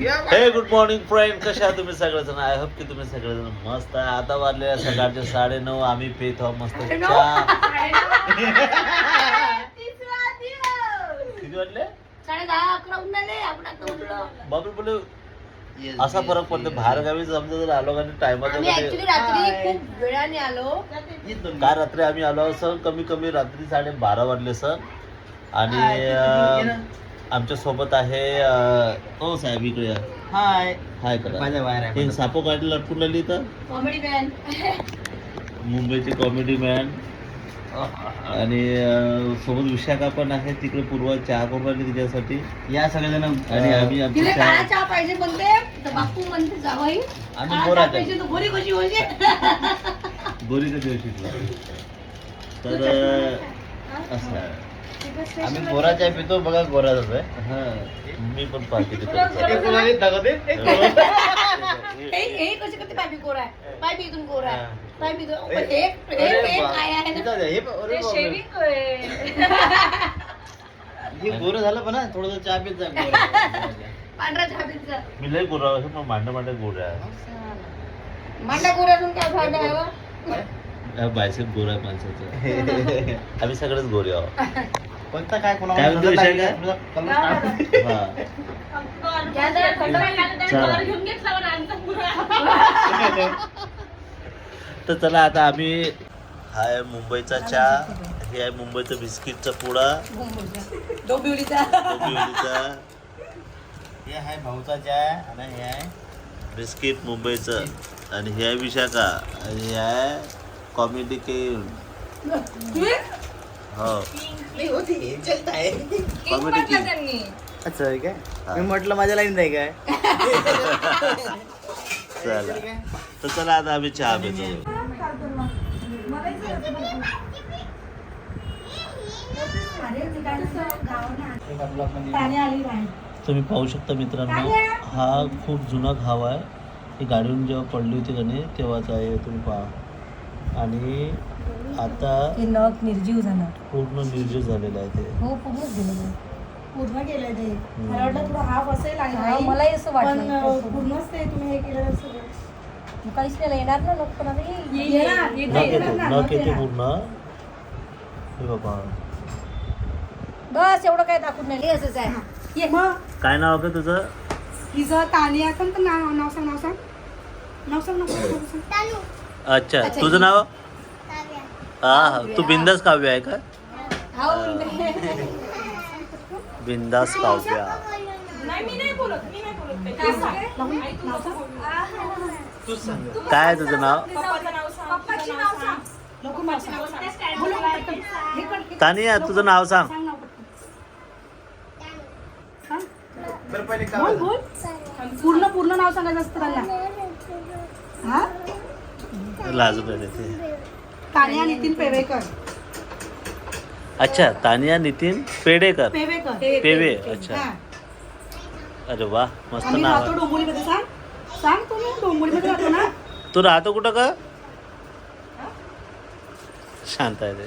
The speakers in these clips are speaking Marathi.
हे गुड मॉर्निंग फ्रेंड कशा आहात तुम्ही सगळेजण? आय होप की तुम्ही सगळेजण मस्त आहे. आता वाजले सकाळचे साडे नऊ आम्ही पेत आहोत मस्त चहा. किती वाजले? बापरे बोले असा फरक पडतो बाहेर गावी समजा जर आलो आणि टायमाचा आम्ही ऍक्च्युली रात्री खूप वेळाने आलो. काल रात्री आम्ही आलो सर. कमी कमी रात्री साडे बारा वाजले सर. आणि अं, आमच्यासोबत आहे अं, हो साहेब इकडे या. हाय. हाय करा. माझ्या बाहेर आहे हे सापो काढले लटकून आली तर कॉमेडी मॅन मुंबईची कॉमेडी मॅन आणि अं, सोबत विशाखा पण आहे तिकडे पूर्व चहा करून राहिली तिच्यासाठी. या सगळेजण. आणि आम्ही आमची तिला काळा चहा चहा पाहिजे म्हणते तर बापू म्हणते जावाई काळा गोरा पाहिजे तर गोरी कशी होईल? दिवशीतला तर अं, असं आहे. आम्ही गोरा चाय पितो बघा गोरा जातोय. हा मी पण पाहते ते हे? हे. गोरा हा. हे हे हे हे झालं पण थोडस चहा पित जा गोरा. पांढरा चहा पीचा मी लय गोरा आहे पण मांडा मांडा गोरा आहे. मांडा गोऱ्यातून काय फायदा आहे बा? बायसेप गोरा आहे माणसाचं. आम्ही सगळेच गोरे आहोत. कोणता काय काय म्हणतो विषय काय? हा. तर चला आता आम्ही हा आहे मुंबईचा चहा हे आहे मुंबईचं बिस्किटचा पुडा. डोंबिवलीचा. हे आहे भाऊचा चाय आणि हे आहे बिस्किट मुंबईचं. आणि हे आहे विशाखा. आणि हे आहे कॉमेडी के हो. आहे. काय? हा. मी म्हटलं माझ्या लाईन आहे काय? चला. तर चला आता आम्ही चहा पितो. तुम्ही पाहू शकता मित्रांनो हा खूप जुना घाव आहे. ही गाडीवरून जेव्हा पडली होती नाही तेव्हाच आहे तुम्ही पहा. आणि आता ते नख निर्जीव झालं. पूर्ण निर्जीव झालेलं आहे ते. हो पूर्णच गेलं पूर्ण केलंय ते. हम्म. मला वाटलं थोडं हाफ असेल आणि हा, नाही. मलाही असं पण वाटलं अं, पूर्णच ते तुम्ही हे केलं सगळं. काहीच नाही येणार ना लोक पण आता? ये- ये- येणार. ये- नख नाही, येते ना, नख नख येते येणार. पूर्ण. हे बाबा. बस एवढं काय दाखवून नाही. हे असंच आहे. ये मग काय नाव का तुझं? हिचं तानिया पण तर नाव? नाव सांग नाव सांग. नाव सांग नाव सांग, नाव सांग. अच्छा तुझं नाव? हा हा. तू बिंदास काव्य आहे का? हो. बिंदास काव्य. काय आहे तुझं नाव. तानिया तुझं नाव सांग. पूर्ण पूर्ण नाव सांगायचं असतं त्यांना हा? लाजून राहिले ते. तानिया नितीन पेवेकर. अच्छा तानिया नितीन पेडेकर. पेवेकर. पेवे अच्छा. हा. अरे वा मस्त आम्ही नाव. राहतो आहे डोंबिवलीमध्ये सांग. सांग तुम्ही डोंबिवलीमध्ये राहतो ना. तू राहतो कुठं का शांत आहे ते.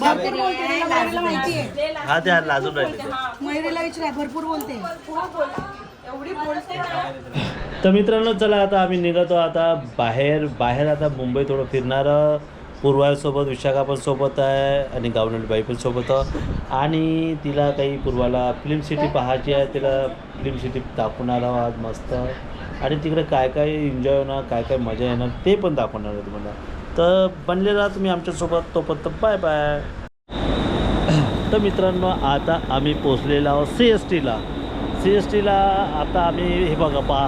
भरपूर बोलते त्याला मयुरीला माहिती आहे. हा ते लाजून राहिले ते मयुरीला विचारा भरपूर बोलते. तर मित्रांनो चला आता आम्ही निघतो आता बाहेर. बाहेर आता मुंबई थोडं फिरणार. पूर्वासोबत विशाखा पण सोबत आहे आणि गावनडी पण सोबत आणि तिला काही पूर्वाला फिल्म सिटी पाहायची आहे तिला फिल्म सिटी दाखवणार आहोत मस्त. आणि तिकडे काय काय एन्जॉय होणार काय काय मजा येणार ते पण दाखवणार आहे तुम्हाला. तर बनले राहा तुम्ही आमच्यासोबत तोपर्यंत बाय बाय तर मित्रांनो आता आम्ही पोचलेलो आहोत सी एस टीला सी एस टीला आता आम्ही हे बघा पा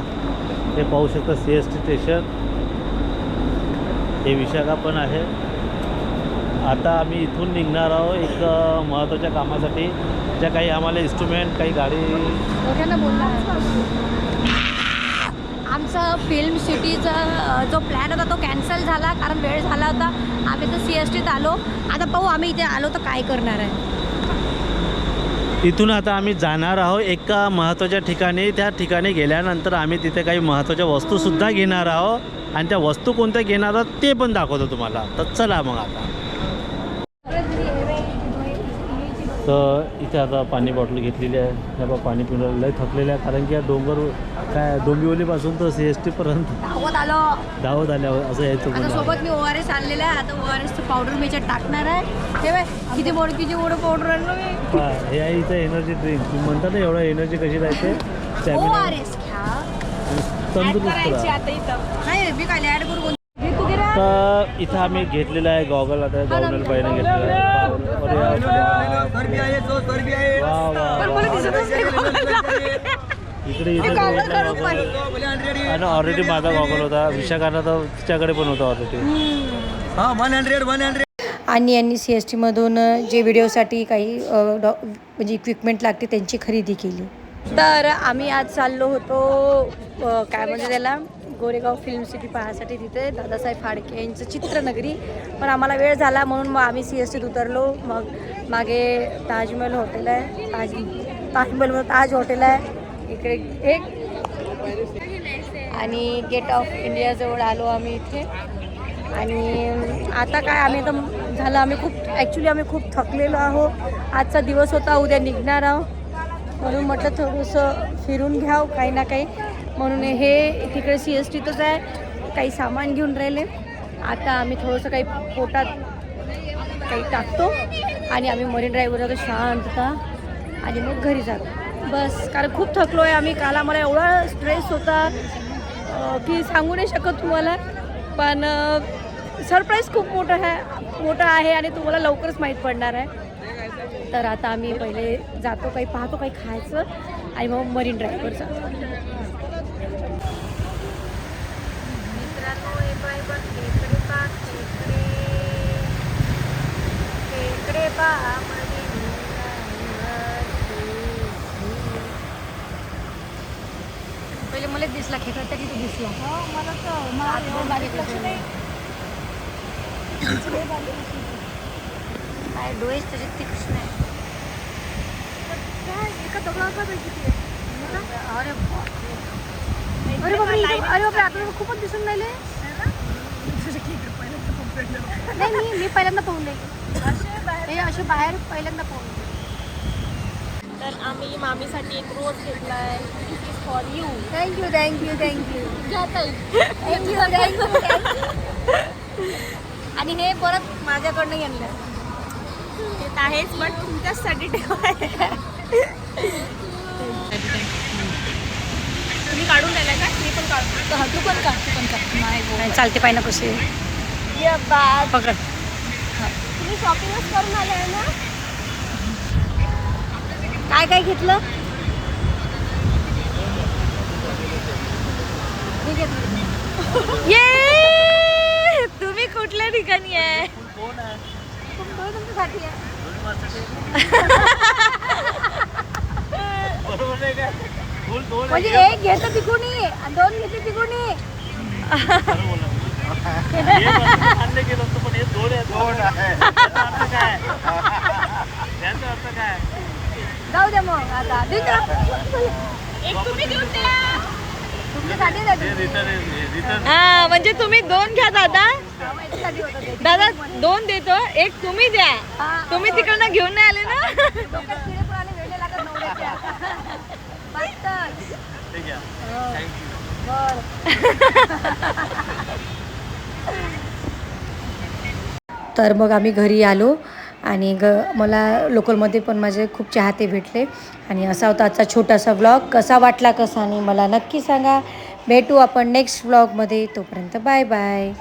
हे पाहू शकता सी एस टी स्टेशन हे विशाखा पण आहे. आता आम्ही इथून निघणार आहोत एक महत्त्वाच्या कामासाठी. ज्या काही आम्हाला इन्स्ट्रुमेंट काही गाडी आमचा फिल्म सिटीचा जो प्लॅन होता तो कॅन्सल झाला कारण वेळ झाला होता. आम्ही तर सी एस टीत आलो. आता पाहू आम्ही इथे आलो तर काय करणार आहे. इथून आता आम्ही जाणार आहोत. एका महत्त्वाच्या ठिकाणी. त्या ठिकाणी गेल्यानंतर आम्ही तिथे काही महत्त्वाच्या वस्तूसुद्धा घेणार आहोत. आणि त्या वस्तू कोणत्या घेणार आहोत ते पण दाखवतो तुम्हाला. तर चला मग आता. तर इथे आता पाणी बॉटल घेतलेली आहे. ह्या बा पाणी पिणं लय थकलेलं आहे कारण की या डोंगर काय डोंबिवलीपासून तर सी एस टीपर्यंत धावत आलो. धावत आल्यावर असं यायचं आता पुन्हा. सोबत मी ओ आर एस आणलेला आहे. आता ओ आर एसचं पावडर मी याच्यात टाकणार आहे. हे बाय किती मोडकीची मोड पावडर आणलो मी. पहा, हे आहे इथं एनर्जी ड्रिंक तुम्ही म्हणता ना एवढं एनर्जी कशी राहते? ओ स्टॅमिना आर एस घ्या. तंदुरुस्त राहा. नाही मी काय ऍड करू हे तर इथं आम्ही घेतलेला आहे गॉगल. आता गॉगल बाईने घेतलेला आहे. इकडे. आणि ऑलरेडी माझा गॉगल होता. विशाखाना तर तिच्याकडे पण होता already one hundred one hundred आणि यांनी सी एस टीमधून जे व्हिडिओसाठी काही डॉ म्हणजे इक्विपमेंट लागते त्यांची खरेदी केली. तर आम्ही आज चाललो होतो काय म्हणजे त्याला? गोरेगाव फिल्म सिटी पाहण्यासाठी तिथे. दादासाहेब फाडके यांचं चित्रनगरी. पण आम्हाला वेळ झाला म्हणून मग आम्ही सी एस टीत उतरलो. मग मागे ताजमहल हॉटेल आहे. ताज ताजमहल ताज हॉटेल आहे. इकडे एक आणि गेट ऑफ इंडियाजवळ आलो आम्ही इथे. आणि आता काय आम्ही तर झालं आम्ही खूप ॲक्च्युली आम्ही खूप थकलेलो आहोत. आजचा दिवस होता उद्या निघणार आहोत. म्हणून म्हटलं थोडंसं फिरून घ्यावं काही ना काही. म्हणून हे तिकडे सी एस टीतच आहे. काही सामान घेऊन राहिले. आता आम्ही थोडंसं काही पोटात काही टाकतो. आणि आम्ही मरीन ड्राईव्हवर जातो शांतता. आणि मग घरी जातो. बस कारण खूप थकलो आहे आम्ही. काल आम्हाला एवढा स्ट्रेस होता. की सांगू नाही शकत तुम्हाला पण सरप्राईज खूप मोठं आहे मोठं आहे आणि तुम्हाला लवकरच माहीत पडणार आहे. तर आता आम्ही पहिले जातो काही पाहतो काही खायचं. आणि मग मरीन ड्राईव्हवर जातो मित्रांनो हे पाय बघ खेकडे पा खेकडे खेकडे पा पहिले मला दिसला खेकडा तरी तो दिसला. काय डोळेच त्याचे तीक्ष्ण आहे अरे बापरे. अरे बापरे. इथं- अरे बापरे आता खूपच दिसून राहिले. नाही मी मी पहिल्यांदा पाहून राहिले हे असे बाहेर पहिल्यांदा पाहून तर आम्ही मामीसाठी एक रोज घेतलाय. For you thank you thank you thank you घ्या ताई. थँक्यू थँक्यू आणि हे परत माझ्याकडनं घेतलं ते तर आहेच पण तुमच्याचसाठी ठेवाय तुम्ही काढून द्यायला का? मी पण काढतो तू पण का तू पण का नाही चालते पाहिजे ना कसे. ये बात. पकड. तुम्ही शॉपिंगच करून आले आहे ना. काय काय घेतलं? घेतलं. ये! तुम्ही कुठल्या ठिकाणी आहे? दोन तुमच्यासाठी म्हणजे एक घेतं तिकुणी आणि दोन घेते तिकुणी. आणले गेलो असतो पण हे दोन आहेत दोन आहे अर्थ काय याचा अर्थ काय जाऊ दे मग आता. द्या. एक तुम्ही देऊन द्या. द्या हे म्हणजे तुम्ही दोन घ्या दादा. दादा दोन देतो. एक तुम्ही द्या. तुम्ही तिकडनं घेऊन नाही आले ना डोक्यात किडे पण आले, वेडे लागत नवऱ्याच्या. बसतच. ठीक आहे हो. थँक्यू बरं. तर मग आम्ही घरी आलो आणि ग मला लोकलमध्ये पण माझे खूप चाहते भेटले. आणि असा होता आजचा छोटासा ब्लॉग कसा वाटला कसा नाही मला नक्की सांगा. भेटू आपण नेक्स्ट ब्लॉगमध्ये तोपर्यंत बाय बाय